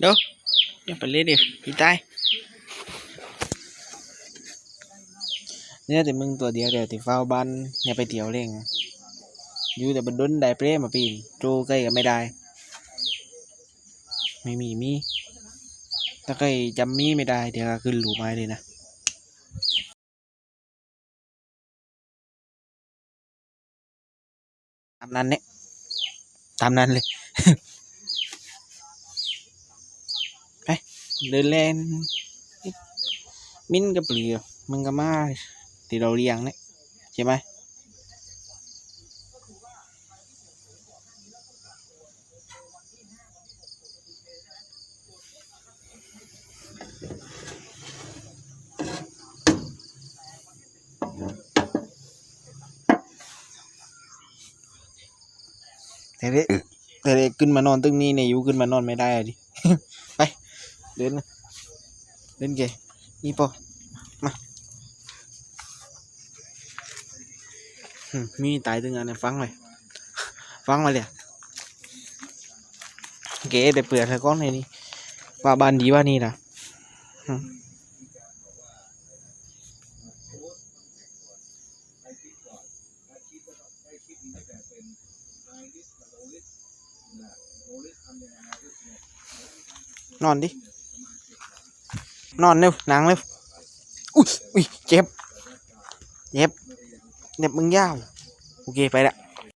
เดี๋ยวย่าไปเล่นดิพี่ตายเนี่ยแต่มึงตัวเดียวเดี๋ยวติเฝ้าบ้านอย่าไปเที่ยวเล่งอยู่แต่บนดนได้เปรมาปีนโจใกล้ก็ไม่ได้ ไม่มีมีถ้าใครจำมีไม่ได้เดี๋ยวก็ขึ้นหลูไม้เลยนะตามนั้นเนี่ยตามนั้นเลย ไป เดินเล่นมิ้นกับเปลือมันก็มาที่เราเลี้ยงเนี่ยใช่ไหมแต่เด็กแต่เด็กขึ้นมานอนตึงนี้เนี่ยยูขึ้นมานอนไม่ได้อะดิ ไป เดินนะเดินเกนี่ปอมาหึมีตายตึงอันนั้ฟังเลยฟังมาเลยเก๋แต่เปลือกเธอก้อนเลยนี่ว่าบานดีว่านี่นะนอนดิ นอนเร็วหนังเร็วอุ้ยอุ้ยเจ็บ เจ็บเจ็บมึงยาว โอเคไปละ